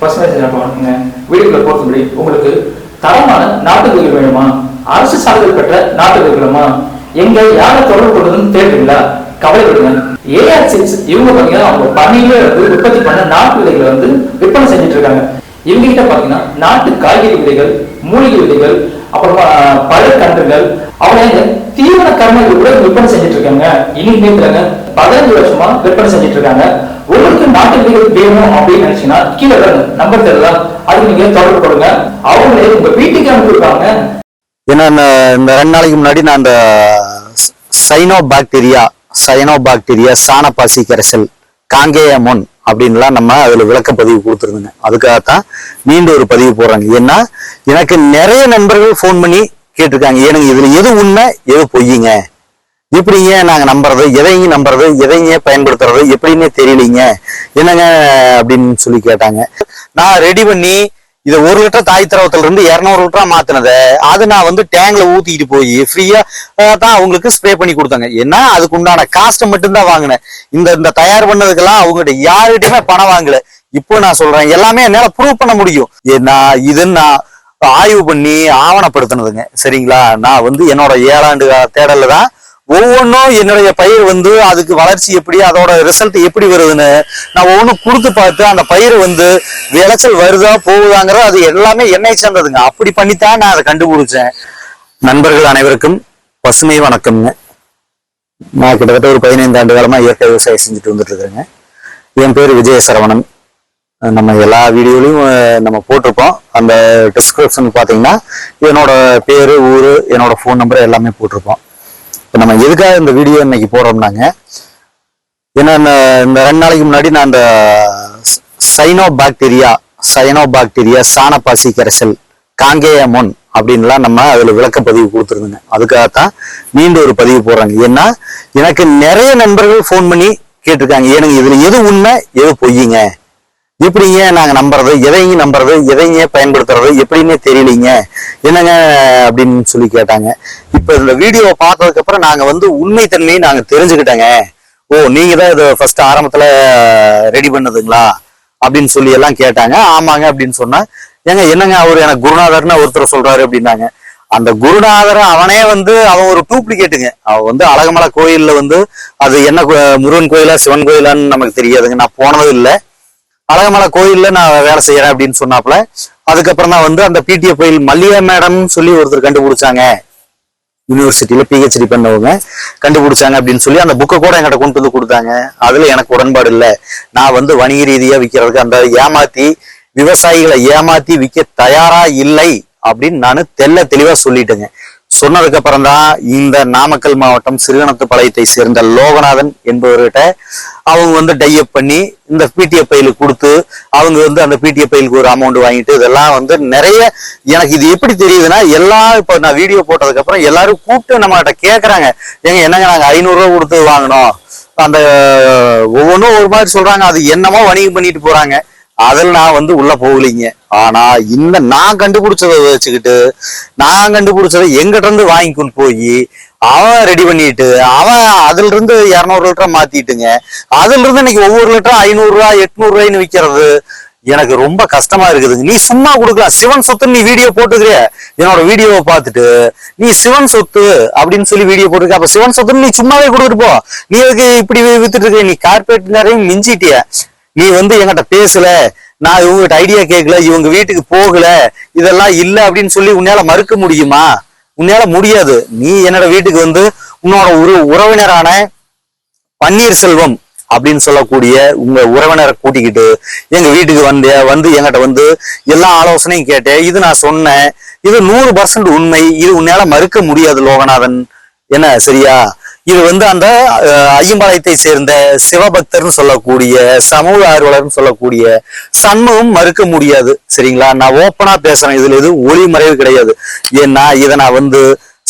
Personalise பண்ணுங்க வீடியோக்குள்ள போறது உங்களுக்கு தரமான நாட்டு வேணுமா? அரசு சான்றிதழ் பெற்ற நாட்டு வேணுமா? எங்க யாரை தொடர்பு கொள்வதுன்னு தேடுறீங்களா? கவலைப்படுங்க. ஏஆர் சிப்ஸ் இவங்க பாத்தீங்கன்னா அவங்க பண்ணையிலே வந்து உற்பத்தி பண்ண நாட்டு விதைகளை வந்து விற்பனை செஞ்சுட்டு இருக்காங்க. இவங்க கிட்ட பாத்தீங்கன்னா நாட்டு காய்கறி விதைகள் மூலிகை விதைகள் அப்புறமா பழக்கன்றுகள் அவங்க இந்த தீவன கருமைகள் கூட விற்பனை செஞ்சுட்டு இருக்காங்க. இனிமேல் பதினஞ்சு வருஷமா விற்பனை செஞ்சுட்டு இருக்காங்க. உங்களுக்கு நாட்டு விதைகள் வேணும் அப்படின்னு நினைச்சீங்கன்னா கீழே நம்பர் தெரியலாம் அதுக்கு நீங்க தொடர்பு கொடுங்க. அவங்களே உங்க வீட்டுக்கு அனுப்பிடுவாங்க ஏன்னா இந்த- ரெண்டு நாளைக்கு முன்னாடி நான் அந்த சைனோ பாக்டீரியா சைனோ பாக்டீரியா சாணப்பாசி கரைசல் காங்கேயமோன் அப்படின்லாம் நம்ம அதில் விளக்க பதிவு கொடுத்துருந்தோங்க. அதுக்காகத்தான் மீண்டும் ஒரு பதிவு போடுறாங்க. ஏன்னா எனக்கு நிறைய நண்பர்கள் ஃபோன் பண்ணி கேட்டிருக்காங்க. ஏனுங்க இதில் எது உண்மை எது பொய்யுங்க எப்படிங்க நாங்க நம்புறது? எதைங்க நம்புறது? எதைங்க பயன்படுத்துறது? எப்படின்னே தெரியலீங்க. என்னங்க அப்படின்னு சொல்லி கேட்டாங்க. நான் ரெடி பண்ணி இதை ஒரு லிட்டர் தாய் திரவத்துல இருந்து இருநூறு லிட்டரா மாத்தினதை அது நான் வந்து டேங்க்ல ஊத்திட்டு போய் ஃப்ரீயா தான் அவங்களுக்கு ஸ்ப்ரே பண்ணி கொடுத்தாங்க. ஏன்னா அதுக்கு உண்டான காஸ்ட்டை மட்டும்தான் வாங்கினேன். இந்த இந்த தயார் பண்ணதுக்கெல்லாம் அவங்ககிட்ட யாருகிட்டயுமே பணம் வாங்கல. இப்போ நான் சொல்றேன் எல்லாமே என்னால ப்ரூவ் பண்ண முடியும். ஏன்னா இது நான் ஆய்வு பண்ணி ஆவணப்படுத்தினதுங்க. சரிங்களா? நான் வந்து என்னோட ஏழாண்டு தேடல தான் ஒவ்வொன்றும் என்னுடைய பயிர் வந்து அதுக்கு வளர்ச்சி எப்படி அதோட ரிசல்ட் எப்படி வருதுன்னு நான் ஒவ்வொன்றும் கொடுத்து பார்த்து அந்த பயிர் வந்து விளைச்சல் வருதா போகுதாங்கிறது அது எல்லாமே என்னை சேர்ந்ததுங்க. அப்படி பண்ணித்தான் நான் அதை கண்டுபிடிச்சேன். நண்பர்கள் அனைவருக்கும் பசுமை வணக்கம்ங்க. நான் கிட்டத்தட்ட ஒரு பதினைந்து ஆண்டு காலமாக இயற்கை விவசாயம் செஞ்சுட்டு வந்துட்டு இருக்கிறேங்க. என் பேர் விஜய சரவணன் நம்ம எல்லா வீடியோலையும் நம்ம போட்டிருப்போம் அந்த டிஸ்கிரிப்ஷன் பார்த்தீங்கன்னா என்னோட பேர் ஊர் என்னோட ஃபோன் நம்பர் எல்லாமே போட்டிருப்போம் இப்போ நம்ம எதுக்காக இந்த வீடியோ இன்னைக்கு போடுறோம்னாங்க? ஏன்னா இந்த இந்த ரெண்டு நாளைக்கு முன்னாடி நான் அந்த சைனோ பாக்டீரியா சைனோ பாக்டீரியா சாணப்பாசி கரைசல் காங்கேயமோன் அப்படின்லாம் நம்ம அதில் விளக்க பதிவு கொடுத்துருந்தோங்க. அதுக்காகத்தான் மீண்டும் ஒரு பதிவு போடுறாங்க. ஏன்னா எனக்கு நிறைய நண்பர்கள் ஃபோன் பண்ணி கேட்டிருக்காங்க. எனக்கு இதில் எது உண்மை எது பொய்யுங்க எப்படிங்க நாங்கள் நம்புறது எதைங்க நம்புறது எதைங்க பயன்படுத்துறது எப்படின்னே தெரியலீங்க. என்னங்க அப்படின்னு சொல்லி கேட்டாங்க. இப்போ இந்த வீடியோவை பார்த்ததுக்கப்புறம் நாங்கள் வந்து உண்மை தன்மையை தெரிஞ்சுக்கிட்டோங்க. ஓ நீங்கள் தான் இதை ஃபர்ஸ்ட் ஆரம்பத்தில் ரெடி பண்ணதுங்களா? அப்படின்னு சொல்லி எல்லாம் கேட்டாங்க. ஆமாங்க அப்படின்னு சொன்னா ஏங்க என்னங்க அவர் எனக்கு குருநாதர்னு ஒருத்தர் சொல்றாரு அப்படின்னாங்க. அந்த குருநாதர் அவனே வந்து அவன் ஒரு டூப்ளிகேட்டுங்க அவன் வந்து அழகமலை கோயில்ல வந்து அது என்ன கோ- முருகன் கோயிலா சிவன் கோயிலான்னு நமக்கு தெரியாதுங்க. நான் போனதும் இல்லை. அழகமலை கோயில்ல நான் வேலை செய்யறேன் அப்படின்னு சொன்னாப்புல. அதுக்கப்புறம் தான் வந்து அந்த பிடிஎஃப் கோயில் மல்லியா மேடம் சொல்லி ஒருத்தர் கண்டுபிடிச்சாங்க. யூனிவர்சிட்டியில பிஹெச்டி பண்ணவங்க கண்டுபிடிச்சாங்க அப்படின்னு சொல்லி அந்த புக்கை கூட என்கிட்ட கொண்டு வந்து கொடுத்தாங்க. அதுல எனக்கு உடன்பாடு இல்லை. நான் வந்து வணிக ரீதியா விற்கிறதுக்கு அந்த ஏமாத்தி விவசாயிகளை ஏமாத்தி விற்க தயாரா இல்லை அப்படின்னு நான் தெல்ல தெளிவா சொல்லிட்டேங்க. சொன்னதுக்கு அப்புறம் தான் இந்த நாமக்கல் மாவட்டம் சிறுகணத்துப்பாளையத்தை சேர்ந்த லோகநாதன் என்பவர்கிட்ட அவங்க வந்து டையப் பண்ணி இந்த பிடிஎஃப் பைலுக்கு கொடுத்து அவங்க வந்து அந்த பிடிஎஃப் பைலுக்கு ஒரு அமௌண்ட் வாங்கிட்டு இதெல்லாம் வந்து நிறைய எனக்கு இது எப்படி தெரியுதுன்னா எல்லாம் இப்போ நான் வீடியோ போட்டதுக்கு அப்புறம் எல்லாரும் கூப்பிட்டு நம்ம கிட்ட கேட்கறாங்க ஏங்க என்னங்க நாங்க ஐநூறுரூவா கொடுத்து வாங்கினோம்? அந்த ஒவ்வொன்றும் ஒரு மாதிரி சொல்றாங்க. அது என்னமோ வணிகம் பண்ணிட்டு போறாங்க. அதில் நான் வந்து உள்ள போகலைங்க. ஆனா இந்த நான் கண்டுபிடிச்சதை வச்சுக்கிட்டு நான் கண்டுபிடிச்சதை எங்கிட்ட இருந்து வாங்கி கொண்டு போய் அவன் ரெடி பண்ணிட்டு அவன் அதுல இருந்து இரநூறு லிட்டரா மாத்திட்டுங்க. அதுல இருந்து இன்னைக்கு ஒவ்வொரு லிட்டர் ஐநூறு ரூபாய் எட்நூறு ரூபாய்னு விற்கிறது எனக்கு ரொம்ப கஷ்டமா இருக்குதுங்க. நீ சும்மா கொடுக்கலாம் சிவன் சொத்து நீ வீடியோ போட்டுக்கிற என்னோட வீடியோவை பார்த்துட்டு நீ சிவன் சொத்து அப்படின்னு சொல்லி வீடியோ போட்டுருக்க அப்ப சிவன் சொத்துன்னு நீ சும்மாவே கொடுத்துட்டு போ. நீ எதுக்கு இப்படி வித்துட்டு இருக்க? நீ கார்பரேட் நிறைய மிஞ்சிட்டிய. நீ வந்து என்கிட்ட பேசல நான் இவங்ககிட்ட ஐடியா கேட்கல இவங்க வீட்டுக்கு போகல இதெல்லாம் இல்ல அப்படின்னு சொல்லி உன்னால மறுக்க முடியுமா? உன்னால முடியாது. நீ என்னோட வீட்டுக்கு வந்து உன்னோட ஒரு உறவினரான பன்னீர்செல்வம் அப்படின்னு சொல்லக்கூடிய உங்க உறவினரை கூட்டிக்கிட்டு எங்க வீட்டுக்கு வந்த வந்து என்கிட்ட வந்து எல்லா ஆலோசனையும் கேட்டேன் இது நான் சொன்னேன். இது நூறு பர்சன்ட் உண்மை. இது உன்னால மறுக்க முடியாது லோகநாதன். என்ன சரியா? இது வந்து அந்த ஐயம்பாளையத்தை சேர்ந்த சிவபக்தர்னு சொல்லக்கூடிய சமூக ஆர்வலர்னு சொல்லக்கூடிய சண்முகம் மறுக்க முடியாது. சரிங்களா? நான் ஓப்பனா பேசுறேன். இதுல எதுவும் ஒளி மறைவு கிடையாது. ஏன்னா இதை நான் வந்து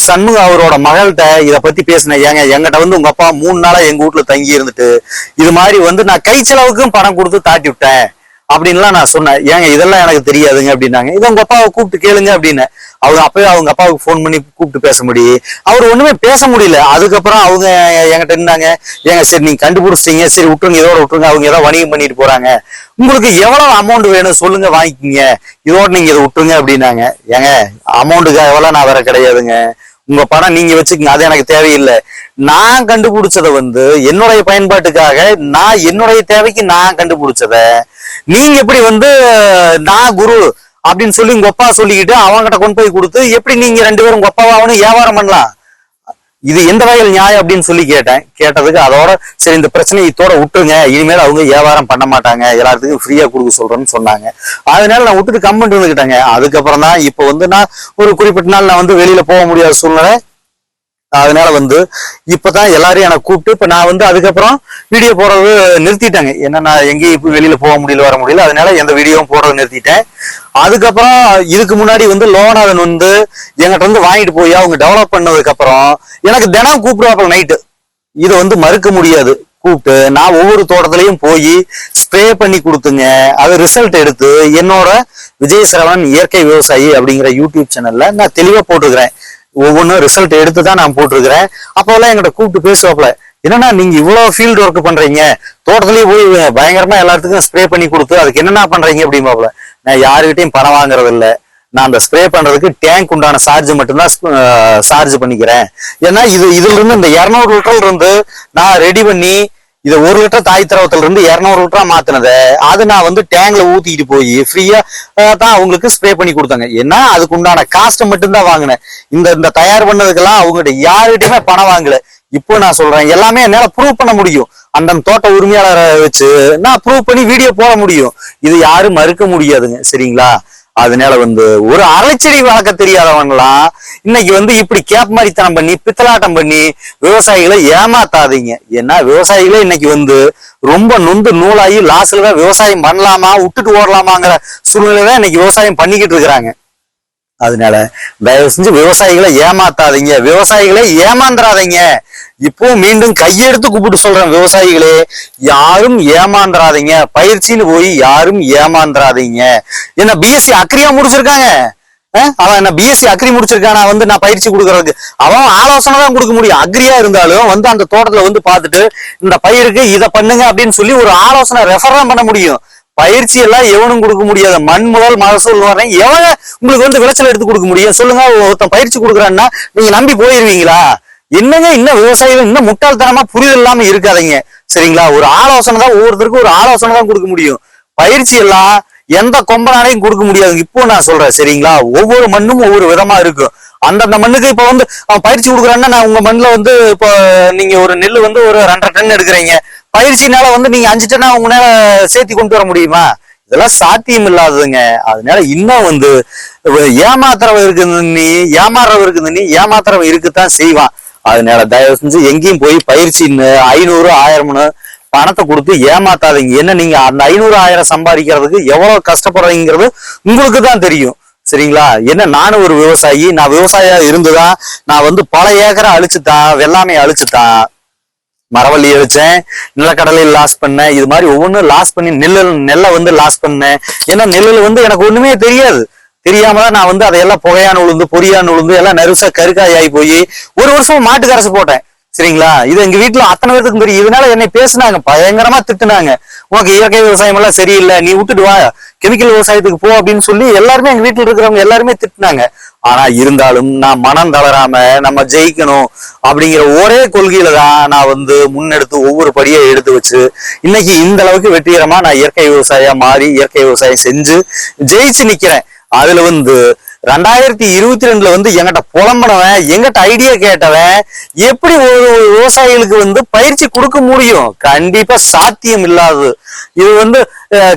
சண்முக அவரோட மகள்கிட்ட இதை பத்தி பேசினேன். ஏங்க எங்கிட்ட வந்து உங்க அப்பா மூணு நாளா எங்க வீட்டுல தங்கி இருந்துட்டு இது மாதிரி வந்து நான் கை செலவுக்கும் பணம் கொடுத்து தாட்டி விட்டேன். அப்படின்லாம் நான் சொன்னேன். ஏங்க இதெல்லாம் எனக்கு தெரியாதுங்க அப்படின்னாங்க. இதை உங்க அப்பாவை கூப்பிட்டு கேளுங்க அப்படின்னு. அவர் அப்பவே அவங்க அப்பாவுக்கு ஃபோன் பண்ணி கூப்பிட்டு பேச முடியும் அவர் ஒண்ணுமே பேச முடியல. அதுக்கப்புறம் அவங்க என்கிட்ட இருந்தாங்க ஏங்க சரி நீங்க கண்டுபிடிச்சிட்டீங்க. சரி விட்டுருங்க இதோட விட்டுருங்க. அவங்க ஏதோ வணிகம் பண்ணிட்டு போறாங்க. உங்களுக்கு எவ்வளவு அமௌண்ட் வேணும் சொல்லுங்க வாங்கிக்கிங்க. இதோட நீங்க இதை விட்டுருங்க அப்படின்னாங்க. ஏங்க அமௌண்ட்டுக்கு எவ்வளவு நான் வேற கிடையாதுங்க. உங்க பணம் நீங்க வச்சுக்கங்க. அது எனக்கு தேவையில்லை. நான் கண்டுபிடிச்சதை வந்து என்னுடைய பயன்பாட்டுக்காக நான் என்னுடைய தேவைக்கு நான் கண்டுபிடிச்சத நீங்க எப்படி வந்து நான் குரு அப்படின்னு சொல்லி உங்க அப்பா சொல்லிக்கிட்டு அவங்ககிட்ட கொண்டு போய் கொடுத்து எப்படி நீங்க ரெண்டு பேரும் உங்க வியாபாரம் பண்ணலாம்? இது எந்த வகையில் நியாயம் அப்படின்னு சொல்லி கேட்டேன். கேட்டதுக்கு அதோட சரி இந்த பிரச்சனையை இதோட விட்டுருங்க. இனிமேல் அவங்க வியாபாரம் பண்ண மாட்டாங்க. எல்லாத்துக்கும் ஃப்ரீயா கொடுக்க சொல்றேன்னு சொன்னாங்க. அதனால நான் விட்டுட்டு கம்மெண்ட் இருந்துக்கிட்டேங்க அதுக்கப்புறம் தான் இப்போ வந்து நான் ஒரு குறிப்பிட்ட நாள் நான் வந்து வெளியில போக முடியாத சூழ்நிலை. அதனால வந்து இப்பதான் எல்லாரையும் எனக்கு கூப்பிட்டு இப்ப நான் வந்து அதுக்கப்புறம் வீடியோ போடுறது நிறுத்திட்டாங்க. ஏன்னா நான் எங்கேயும் இப்ப வெளியில போக முடியல வர முடியல. அதனால எந்த வீடியோவும் போடுறது நிறுத்திட்டேன். அதுக்கப்புறம் இதுக்கு முன்னாடி வந்து லோனாதன் வந்து எங்கிட்ட இருந்து வாங்கிட்டு போய் அவங்க டெவலப் பண்ணதுக்கு அப்புறம் எனக்கு தினம் கூப்பிடுவாங்க நைட்டு இதை வந்து மறுக்க முடியாது. கூப்பிட்டு நான் ஒவ்வொரு தோட்டத்திலையும் போய் ஸ்ப்ரே பண்ணி கொடுத்துங்க. அது ரிசல்ட் எடுத்து என்னோட விஜய் சரவணன் இயற்கை விவசாயி அப்படிங்கிற யூடியூப் சேனல்ல நான் தெளிவா போட்டுக்கிறேன். ஒவ்வொன்றும் ரிசல்ட் எடுத்து தான் நான் போட்டிருக்கிறேன். அப்போல்லாம் எங்கள்கிட்ட கூப்பிட்டு பேசுவாப்ல என்னன்னா நீங்க இவ்வளவு ஃபீல்டு ஒர்க் பண்றீங்க? தோட்டத்திலேயே போய் பயங்கரமா எல்லாத்துக்கும் ஸ்ப்ரே பண்ணி கொடுத்து அதுக்கு என்னென்ன பண்றீங்க? அப்படிம்பாப்ல நான் யாருக்கிட்டையும் பணம் வாங்குறது இல்லை நான் அந்த ஸ்ப்ரே பண்றதுக்கு டேங்க் உண்டான சார்ஜ் மட்டும்தான் சார்ஜ் பண்ணிக்கிறேன். ஏன்னா இது இதுல இருந்து இந்த இருநூறு லிட்டர்ல இருந்து நான் ரெடி பண்ணி இதை ஒரு லிட்டர் தாய் திரவத்துல இருந்து இரநூறு லிட்டரா மாத்தினதை அது நான் வந்து டேங்க்ல ஊத்திட்டு போய் ஃப்ரீயா தான் அவங்களுக்கு ஸ்ப்ரே பண்ணி கொடுத்தாங்க. ஏன்னா அதுக்கு உண்டான காஸ்ட் மட்டும்தான் வாங்கினேன். இந்த இந்த தயார் பண்ணதுக்கெல்லாம் அவங்ககிட்ட யாருகிட்டயுமே பணம் வாங்கல. இப்போ நான் சொல்றேன் எல்லாமே என்னால ப்ரூவ் பண்ண முடியும். அந்த தோட்ட உரிமையாளரை வச்சு நான் ப்ரூவ் பண்ணி வீடியோ போட முடியும். இது யாரும் மறுக்க முடியாதுங்க சரிங்களா? அதனால வந்து ஒரு அரைச்செடி வளர்க்க தெரியாதவங்களாம் இன்னைக்கு வந்து இப்படி கேப் மாதிரித்தனம் பண்ணி பித்தலாட்டம் பண்ணி விவசாயிகளை ஏமாத்தாதீங்க. ஏன்னா விவசாயிகளே இன்னைக்கு வந்து ரொம்ப நொந்து நூலாகி லாஸ்ல தான் விவசாயம் பண்ணலாமா விட்டுட்டு ஓடலாமாங்கிற சூழ்நிலை தான் இன்னைக்கு விவசாயம் பண்ணிக்கிட்டு இருக்கிறாங்க. அதனால தயவு செஞ்சு விவசாயிகளை ஏமாத்தாதீங்க. விவசாயிகளை ஏமாந்துடாதீங்க இப்போ மீண்டும் கையெடுத்து கூப்பிட்டு சொல்றேன் விவசாயிகளே யாரும் ஏமாந்துறாதீங்க. பயிற்சின்னு போய் யாரும் ஏமாந்துறாதீங்க. என்ன பிஎஸ்சி அக்ரியா முடிச்சிருக்காங்க? அவன் என்ன பிஎஸ்சி அக்ரி முடிச்சிருக்கானா? வந்து நான் பயிற்சி கொடுக்கறதுக்கு. அவன் ஆலோசனை தான் கொடுக்க முடியும். அக்ரியா இருந்தாலும் வந்து அந்த தோட்டத்துல வந்து பார்த்துட்டு இந்த பயிருக்கு இதை பண்ணுங்க அப்படின்னு சொல்லி ஒரு ஆலோசனை ரெஃபர் தான் பண்ண முடியும். பயிற்சி எல்லாம் எவனும் கொடுக்க முடியாது. மண் முதல் மகசூல் வரேன் எவன உங்களுக்கு வந்து விளைச்சல் எடுத்து கொடுக்க முடியும்? சொல்லுங்க ஒருத்தன் பயிற்சி கொடுக்குறான்னா நீங்க நம்பி போயிருவீங்களா? என்னங்க இன்னும் விவசாயிகள் இன்னும் முட்டாள்தனமா புரிதல் இல்லாம இருக்காதீங்க. சரிங்களா? ஒரு ஆலோசனை தான் ஒவ்வொருத்தருக்கும் ஒரு ஆலோசனை தான் கொடுக்க முடியும். பயிற்சி எல்லாம் எந்த கொம்பனாலையும் கொடுக்க முடியாது. இப்போ நான் சொல்றேன் சரிங்களா? ஒவ்வொரு மண்ணும் ஒவ்வொரு விதமா இருக்கும் அந்தந்த மண்ணுக்கு இப்ப வந்து அவன் பயிற்சி கொடுக்குறான்னா நான் உங்க மண்ணில் வந்து இப்போ நீங்க ஒரு நெல் வந்து ஒரு ரெண்டரை டன் எடுக்கிறீங்க. பயிற்சினால வந்து நீங்க அஞ்சு டன்னா உங்களால சேர்த்தி கொண்டு வர முடியுமா? இதெல்லாம் சாத்தியம் இல்லாததுங்க. அதனால இன்னும் வந்து ஏமாத்துறவன் இருக்குது நீ ஏமாறுறவன் இருக்குது நீ ஏமாத்துறவன் இருக்குத்தான் செய்வான். அதனால தயவு செஞ்சு எங்கேயும் போய் பயிற்சின்னு ஐநூறு ஆயிரம்னு பணத்தை கொடுத்து ஏமாத்தாதீங்க. என்ன நீங்க அந்த ஐநூறு ஆயிரம் சம்பாதிக்கிறதுக்கு எவ்வளவு கஷ்டப்படுறீங்கிறது உங்களுக்கு தான் தெரியும். சரிங்களா? என்ன நானும் ஒரு விவசாயி. நான் விவசாயியா இருந்துதான் நான் வந்து பல ஏக்கரை அழிச்சுதான் வெள்ளாமை அழிச்சுதான் மரவள்ளி அழிச்சேன் நிலக்கடலையில் லாஸ் பண்ணேன். இது மாதிரி ஒவ்வொன்றும் லாஸ் பண்ணி நெல்லு நெல்லை வந்து லாஸ் பண்ணேன். ஏன்னா நெல்லில் வந்து எனக்கு ஒண்ணுமே தெரியாது. தெரியாம தான் நான் வந்து அதையெல்லாம் புகையான் உளுந்து பொரியான் உளுந்து எல்லாம் நெருசா கருக்காய் ஆகி போய் ஒரு வருஷம் மாட்டுக்கரசு போட்டேன். சரிங்களா? இது எங்க வீட்டுல அத்தனை பேருக்கு தெரியும். இதனால என்னை பேசுனாங்க. பயங்கரமா திட்டுனாங்க. உனக்கு இயற்கை விவசாயம் எல்லாம் சரியில்லை நீ விட்டுட்டு வா. கெமிக்கல் விவசாயத்துக்கு போ அப்படின்னு சொல்லி எல்லாருமே எங்க வீட்டுல இருக்கிறவங்க எல்லாருமே திட்டுனாங்க. ஆனா இருந்தாலும் நான் மனம் தளராம நம்ம ஜெயிக்கணும் அப்படிங்கிற ஒரே கொள்கையில தான் நான் வந்து முன்னெடுத்து ஒவ்வொரு படியை எடுத்து வச்சு இன்னைக்கு இந்த அளவுக்கு வெற்றிகரமா நான் இயற்கை விவசாயம் மாறி இயற்கை விவசாயம் செஞ்சு ஜெயிச்சு நிக்கிறேன். அதுல வந்து ரெண்டாயிரத்தி இருபத்தி ரெண்டுல வந்து எங்கிட்ட புலம்பனவன் எங்கிட்ட ஐடியா கேட்டவன் எப்படி ஒரு விவசாயிகளுக்கு வந்து பயிற்சி கொடுக்க முடியும்? கண்டிப்பா சாத்தியம் இல்லாதது. இது வந்து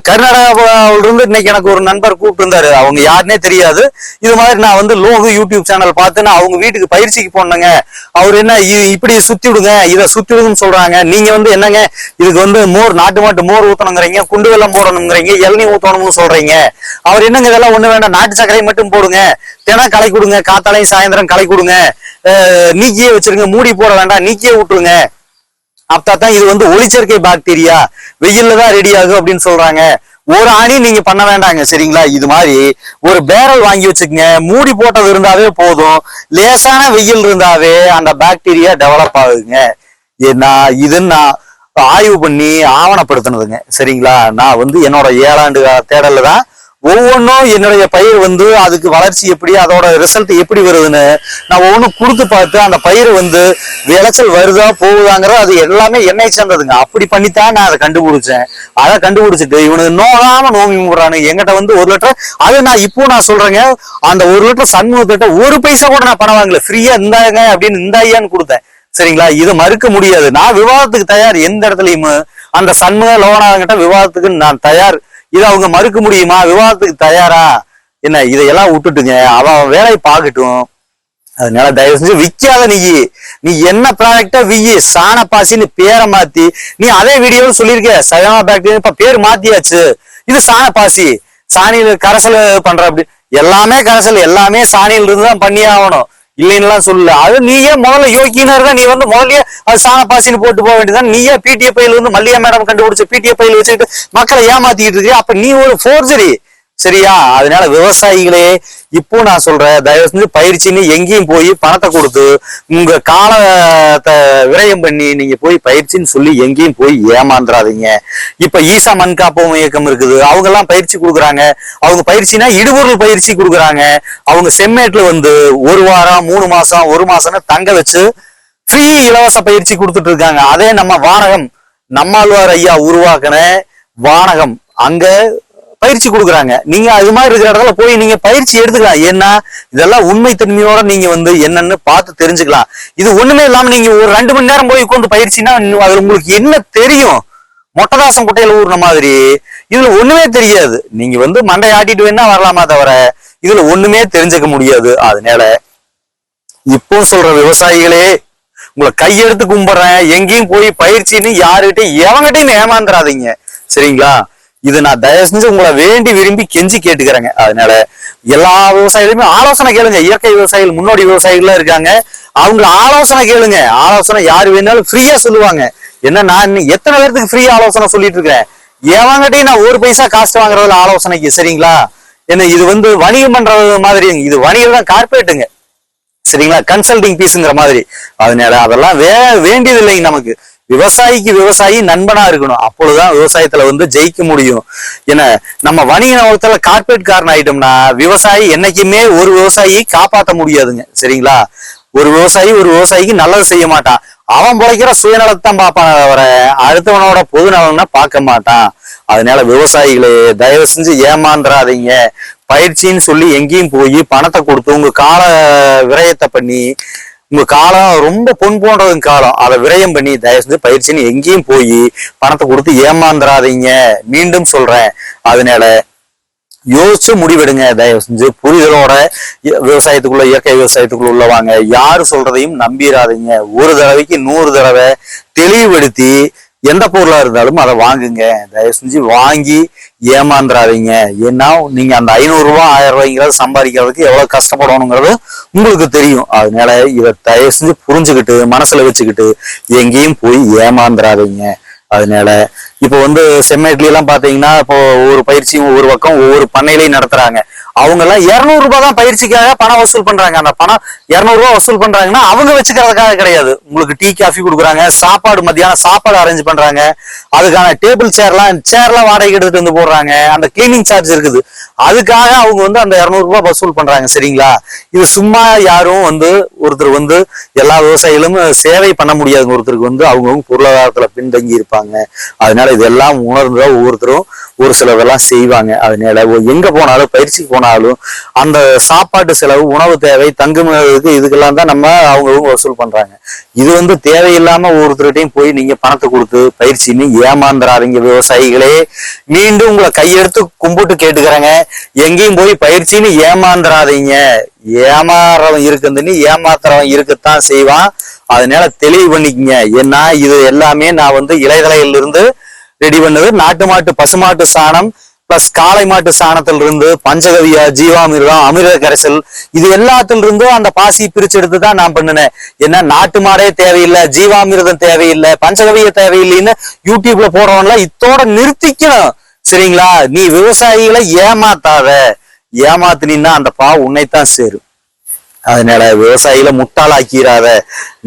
கர்நாடகாவிலிருந்து இன்னைக்கு எனக்கு ஒரு நண்பர் கூப்பிட்டு இருந்தாரு அவங்க யாருன்னே தெரியாது. இது மாதிரி நான் வந்து லோகு யூடியூப் சேனல் பார்த்து நான் அவங்க வீட்டுக்கு பயிற்சிக்கு போனேங்க. அவர் என்ன இ- இப்படி சுத்தி விடுங்க இதை சுத்தி விடுங்கன்னு சொல்றாங்க. நீங்க வந்து என்னங்க இதுக்கு வந்து மோர் நாட்டு மாட்டு மோர் ஊத்தணுங்கிறீங்க குண்டு வெள்ளம் போடணுங்கிறீங்க இளநீ ஊத்தணும்னு சொல்றீங்க. அவர் என்னங்க இதெல்லாம் ஒண்ணு வேண்டாம் நாட்டு சர்க்கரை மட்டும் போடுங்க. தினம் களை கொடுங்க காத்தாலையும் சாயந்தரம் களை கொடுங்க. நீக்கியே வச்சிருங்க மூடி போட வேண்டாம் நீக்கியே விட்டுருங்க. அப்பதான் இது வந்து ஒளிச்சேர்க்கை பாக்டீரியா. வெயில்ல தான் ரெடி ஆகும் அப்படின்னு சொல்றாங்க. ஒரு ஆணி நீங்க பண்ண வேண்டாங்க சரிங்களா? இது மாதிரி ஒரு பேரல் வாங்கி வச்சுக்கங்க. மூடி போட்டது இருந்தாவே போதும். லேசான வெயில் இருந்தாவே அந்த பாக்டீரியா டெவலப் ஆகுதுங்க. ஏ- நான் இது நான் ஆய்வு பண்ணி ஆவணப்படுத்தினதுங்க சரிங்களா? நான் வந்து என்னோட ஏழாண்டு தேடல்ல தான் ஒவ்வொன்றும் என்னுடைய பயிர் வந்து அதுக்கு வளர்ச்சி எப்படி அதோட ரிசல்ட் எப்படி வருதுன்னு நான் ஒவ்வொன்றும் கொடுத்து பார்த்து அந்த பயிர் வந்து விளைச்சல் வருதா போகுதாங்கிறது அது எல்லாமே என்னை சேர்ந்ததுங்க. அப்படி பண்ணித்தான் நான் அதை கண்டுபிடிச்சேன். அதை கண்டுபிடிச்சிட்டு இவனுக்கு நோகாம நோம்பி விடுறானு என்கிட்ட வந்து ஒரு லிட்டர் அது நான் இப்போ நான் சொல்றேங்க. அந்த ஒரு லிட்டர் சண்முகத்திட்ட ஒரு பைசா கூட நான் பணம் வாங்கல. ஃப்ரீயா இருந்தாங்க அப்படின்னு இந்தாயான்னு கொடுத்தேன். சரிங்களா? இதை மறுக்க முடியாது. நான் விவாதத்துக்கு தயார் எந்த இடத்துலயுமே அந்த சண்முக லோனாங்கிட்ட விவாதத்துக்கு நான் தயார் இதை அவங்க மறுக்க முடியுமா? விவாதத்துக்கு தயாரா? என்ன இதையெல்லாம் விட்டுட்டுங்க. அவன் வேலையை பார்க்கட்டும். அதனால தயவு செஞ்சு விற்காத நீ. நீ என்ன ப்ராடக்டா வியி சாணப்பாசின்னு பேரை மாத்தி நீ அதே வீடியோவில் சொல்லியிருக்க. சயமா பாக்டீரியா இப்ப பேர் மாத்தியாச்சு. இது சாணப்பாசி. சாணியில கரைசல் பண்ற அப்படி எல்லாமே கரைசல் எல்லாமே சாணியில இருந்து தான் பண்ணி ஆகணும். இல்லைன்னுலாம் சொல்லல. அது நீயே முதல்ல யோகினா இருந்தா நீ வந்து முதல்லயே அது சாணப்பாசின்னு போட்டு போக வேண்டியதான் நீயே பிடிஏ பையில வந்து மல்லிகா மேடம் கண்டுபிடிச்ச பிடிஏ பையில வச்சுக்கிட்டு மக்களை ஏமாத்திக்கிட்டு இருக்கிய? அப்ப நீ ஒரு ஃபோர்ஜரி சரியா? அதனால விவசாயிகளே இப்போ நான் சொல்றேன் தயவு செஞ்சு பயிற்சின்னு எங்கேயும் போய் பணத்தை கொடுத்து உங்க காலத்தை விரயம் பண்ணி நீங்க போய் பயிற்சின்னு சொல்லி எங்கேயும் போய் ஏமாந்துடாதீங்க இப்ப ஈசா மண் காப்போம் இயக்கம் இருக்குது. அவங்க எல்லாம் பயிற்சி கொடுக்குறாங்க. அவங்க பயிற்சினா இடுபொருள் பயிற்சி கொடுக்குறாங்க. அவங்க செம்மேட்ல வந்து ஒரு வாரம் மூணு மாசம் ஒரு மாசம்னு தங்க வச்சு ஃப்ரீ இலவச பயிற்சி கொடுத்துட்டு இருக்காங்க. அதே நம்ம வானகம் நம்மாழ்வார் ஐயா உருவாக்கின வானகம். அங்க பயிற்சி கொடுக்குறாங்க. நீங்க அது மாதிரி இருக்கிற இடத்துல போய் நீங்க பயிற்சி எடுத்துக்கலாம். ஏன்னா இதெல்லாம் உண்மை தன்மையோட நீங்க வந்து என்னன்னு பார்த்து தெரிஞ்சுக்கலாம். இது ஒண்ணுமே இல்லாம நீங்க ஒரு ரெண்டு மணி நேரம் போய் உட்காந்து பயிற்சினா அது உங்களுக்கு என்ன தெரியும்? மொட்டதாசம் குட்டையில ஊர்ன மாதிரி. இதுல ஒண்ணுமே தெரியாது. நீங்க வந்து மண்டை ஆட்டிட்டு வேணா வரலாமா தவிர இதுல ஒண்ணுமே தெரிஞ்சுக்க முடியாது. அதனால இப்போ சொல்ற விவசாயிகளே உங்களை கையெடுத்து கும்பிடுறேன். எங்கேயும் போய் பயிற்சின்னு யாருகிட்டையும் எவங்கிட்டையும் ஏமாந்துடாதீங்க சரிங்களா? இது நான் தயவு செஞ்சு உங்களை வேண்டி விரும்பி கெஞ்சி கேட்டுக்கிறேங்க. அதனால எல்லா விவசாயிகளுமே ஆலோசனை கேளுங்க. இயற்கை விவசாயிகள் முன்னோடி விவசாயிகள்லாம் இருக்காங்க. அவங்க ஆலோசனை கேளுங்க. ஆலோசனை யார் வேணாலும் ஃப்ரீயா சொல்லுவாங்க. என்ன நான் இன்னும் எத்தனை பேர்த்துக்கு ஃப்ரீ ஆலோசனை சொல்லிட்டு இருக்கிறேன்? எவங்கிட்டையும் நான் ஒரு பைசா காசு வாங்குறதுல ஆலோசனைக்கு சரிங்களா? என்ன இது வந்து வணிகம் பண்றது மாதிரி இது வணிகம் தான் கார்பரேட்டுங்க சரிங்களா? கன்சல்டிங் பீஸுங்கிற மாதிரி. அதனால அதெல்லாம் வே வேண்டியது இல்லைங்க நமக்கு. விவசாயிக்கு விவசாயி நண்பனா இருக்கணும். அப்பொழுதுதான் விவசாயத்துல வந்து ஜெயிக்க முடியும். ஏன்னா நம்ம வணிக நலத்துல கார்பரேட் காரன் ஆயிட்டோம்னா விவசாயி என்னைக்குமே ஒரு விவசாயியை காப்பாற்ற முடியாதுங்க. சரிங்களா? ஒரு விவசாயி ஒரு விவசாயிக்கு நல்லது செய்ய மாட்டான். அவன் பிழைக்கிற சுயநலத்தான் பார்ப்பான் தவிர அடுத்தவனோட பொது நலன்னா பார்க்க மாட்டான். அதனால விவசாயிகளே தயவு செஞ்சு ஏமாந்துடாதீங்க பயிற்சின்னு சொல்லி எங்கேயும் போய் பணத்தை கொடுத்து உங்க கால விரயத்தை பண்ணி உங்க காலம் ரொம்ப பொன் போன்றது காலம். அதை விரயம் பண்ணி தயவு செஞ்சு பயிற்சின்னு எங்கேயும் போய் பணத்தை கொடுத்து ஏமாந்துடாதீங்க மீண்டும் சொல்றேன். அதனால யோசிச்சு முடிவெடுங்க. தயவு செஞ்சு புரிதலோட விவசாயத்துக்குள்ள இயற்கை விவசாயத்துக்குள்ள உள்ளவாங்க யாரு சொல்றதையும் நம்பிடாதீங்க ஒரு தடவைக்கு நூறு தடவை தெளிவுபடுத்தி எந்த பொருளா இருந்தாலும் அதை வாங்குங்க. தயவு செஞ்சு வாங்கி ஏமாந்துடாதீங்க ஏன்னா நீங்க அந்த ஐநூறுரூவா ஆயிரம் ரூபாய்ங்கிறத சம்பாதிக்கிறதுக்கு எவ்வளவு கஷ்டப்படணுங்கிறது உங்களுக்கு தெரியும். அதனால இதை தயவு செஞ்சு புரிஞ்சுக்கிட்டு மனசுல வச்சுக்கிட்டு எங்கேயும் போய் ஏமாந்துடாதீங்க அதனால இப்போ வந்து செம்மேட்லாம் பார்த்தீங்கன்னா இப்போ ஒவ்வொரு பயிற்சியும் ஒவ்வொரு பக்கம் ஒவ்வொரு பண்ணையிலையும் நடத்துறாங்க. அவங்க எல்லாம் இருநூறு ரூபாய் தான் பயிற்சிக்காக பணம் வசூல் பண்றாங்க. அந்த பணம் இருநூறு ரூபாய் வசூல் பண்றாங்கன்னா அவங்க வச்சுக்கிறதுக்காக கிடையாது. உங்களுக்கு டீ காஃபி கொடுக்குறாங்க. சாப்பாடு மத்தியானம் சாப்பாடு அரேஞ்ச் பண்றாங்க. அதுக்கான டேபிள் சேர்லாம் சேர்லாம் வாடகைக்கு எடுத்துட்டு வந்து போடுறாங்க. அந்த கிளீனிங் சார்ஜ் இருக்குது. அதுக்காக அவங்க வந்து அந்த இருநூறு ரூபாய் வசூல் பண்றாங்க. சரிங்களா? இது சும்மா யாரும் வந்து ஒருத்தர் வந்து எல்லா விவசாயிகளும் சேவை பண்ண முடியாதுங்க ஒருத்தருக்கு வந்து அவங்கவுங்க பொருளாதாரத்துல பின்தங்கி இருப்பாங்க. அதனால இதெல்லாம் உணர்ந்தா ஒவ்வொருத்தரும் ஒரு சிலதெல்லாம் செய்வாங்க. அதனால எங்க போனாலும் பயிற்சிக்கு போனாலும் அந்த சாப்பாட்டு செலவு உணவு தேவை தங்குமிடத்துக்கு இதுக்கெல்லாம் தான் நம்ம அவங்க வசூல் பண்றாங்க. இது வந்து தேவையில்லாம ஒவ்வொருத்தர்கிட்டையும் போய் நீங்க பணத்தை கொடுத்து பயிற்சின்னு ஏமாந்துறாதீங்க விவசாயிகளே. மீண்டும் உங்களை கையெடுத்து கும்பிட்டு கேட்டுக்கிறாங்க. எங்கேயும் போய் பயிற்சின்னு ஏமாந்துறாதீங்க. ஏமாறவன் இருக்குதுன்னு ஏமாத்துறவன் இருக்கத்தான் செய்வான். அதனால தெளிவு பண்ணிக்கங்க. ஏன்னா இது எல்லாமே நான் வந்து இலைதலையிலிருந்து ரெடி பண்ணது. நாட்டு மாட்டு பசுமாட்டு சாணம் பிளஸ் காளை மாட்டு சாணத்திலிருந்து பஞ்சகவியா ஜீவாமிர்தம் அமிர்த கரைசல் இது எல்லாத்துலேருந்தும் அந்த பாசி பிரிச்சு எடுத்து தான் நான் பண்ணினேன். ஏன்னா நாட்டு மாடே தேவையில்லை ஜீவாமிர்தம் தேவையில்லை பஞ்சகவிய தேவையில்லைன்னு யூடியூப்ல போறவன்லாம் இத்தோட நிறுத்திக்கணும். சரிங்களா? நீ விவசாயிகளை ஏமாத்தாத. ஏமாத்தினா அந்த பா உன்னைத்தான் சேரும். அதனால விவசாயிகளை முட்டாளாக்கிறாத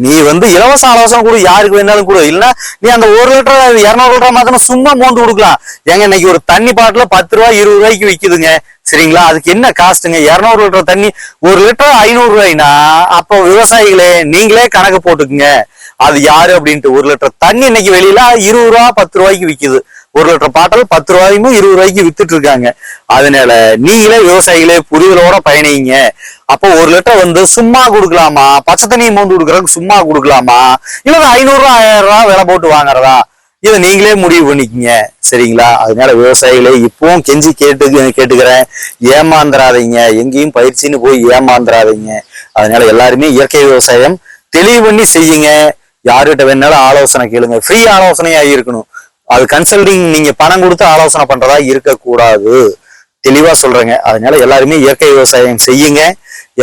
நீ வந்து இலவச ஆலோசனை கொடு யாருக்கு வேணாலும் கொடு. இல்லைன்னா நீ அந்த ஒரு லிட்டர் இரநூறு லிட்டர் மாத்திரம் சும்மா மோந்து கொடுக்கலாம். ஏங்க இன்னைக்கு ஒரு தண்ணி பாட்டில பத்து ரூபாய் இருபது ரூபாய்க்கு விக்குதுங்க. சரிங்களா? அதுக்கு என்ன காஸ்ட்டுங்க? இரநூறு லிட்டர் தண்ணி ஒரு லிட்டர் ஐநூறு ரூபாய்னா அப்போ விவசாயிகளே நீங்களே கணக்கு போட்டுக்குங்க. அது யாரு அப்படின்ட்டு ஒரு லிட்டர் தண்ணி இன்னைக்கு வெளியில இருபது ரூபா பத்து ரூபாய்க்கு விக்குது. ஒரு லிட்டர் பாட்டல் பத்து ரூபாய்க்கும் இருபது ரூபாய்க்கு வித்துட்டு இருக்காங்க. அதனால நீங்களே விவசாயிகளே புரிதலோட பயணிங்க. அப்போ ஒரு லிட்டர் வந்து சும்மா கொடுக்கலாமா? பச்சை தண்ணி மோந்து கொடுக்கறதுக்கு சும்மா கொடுக்கலாமா? இல்லை ஐநூறு ரூபா ஆயிரம் ரூபா விலை போட்டு வாங்குறதா? இதை நீங்களே முடிவு பண்ணிக்கங்க. சரிங்களா? அதனால விவசாயிகளே இப்பவும் கெஞ்சி கேட்டு கேட்டுக்கிறேன். ஏமாந்துறாதீங்க. எங்கேயும் பயிற்சின்னு போய் ஏமாந்துறாதீங்க. அதனால எல்லாருமே இயற்கை விவசாயம் தெளிவு பண்ணி செய்யுங்க. யார்கிட்ட வேணாலும் ஆலோசனை கேளுங்க. ஃப்ரீ ஆலோசனையா இருக்கணும். அது கன்சல்டிங் நீங்க பணம் கொடுத்து ஆலோசனை பண்றதா இருக்கக்கூடாது. தெளிவா சொல்றேங்க. அதனால எல்லாருமே இயற்கை விவசாயம் செய்யுங்க.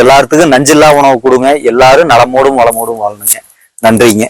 எல்லாத்துக்கும் நஞ்சில்லா உணவு கொடுங்க. எல்லாரும் நலமோடும் வளமோடும் வாழணுங்க. நன்றிங்க.